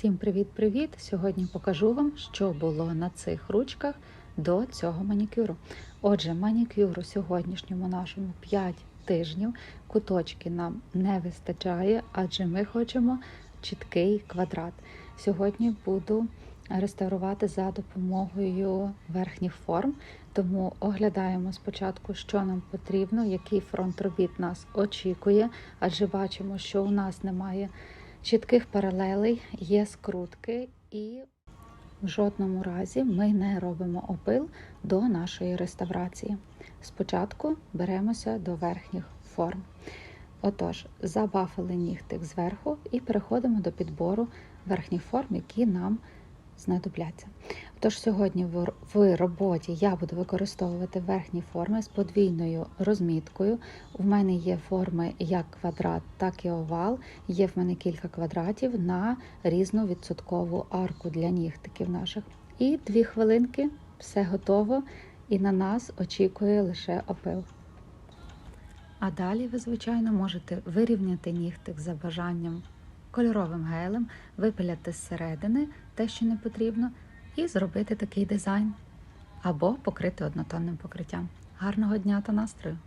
Всім привіт-привіт! Сьогодні покажу вам, що було на цих ручках до цього манікюру. Отже, манікюру сьогоднішньому нашому 5 тижнів. Куточки нам не вистачає, адже ми хочемо чіткий квадрат. Сьогодні буду реставрувати за допомогою верхніх форм, тому оглядаємо спочатку, що нам потрібно, який фронт робіт нас очікує, адже бачимо, що у нас немає чітких паралелей, є скрутки, і в жодному разі ми не робимо опил до нашої реставрації. Спочатку беремося до верхніх форм. Отож, забафили нігтик зверху і переходимо до підбору верхніх форм, які нам знадобляться. Тож сьогодні в- роботі я буду використовувати верхні форми з подвійною розміткою. У мене є форми як квадрат, так і овал. Є в мене кілька квадратів на різну відсоткову арку для нігтиків наших. І дві хвилинки, все готово, і на нас очікує лише опил. А далі ви, звичайно, можете вирівняти нігтик за бажанням кольоровим гелем, випиляти зсередини те, що не потрібно, і зробити такий дизайн або покрити однотонним покриттям. Гарного дня та настрою!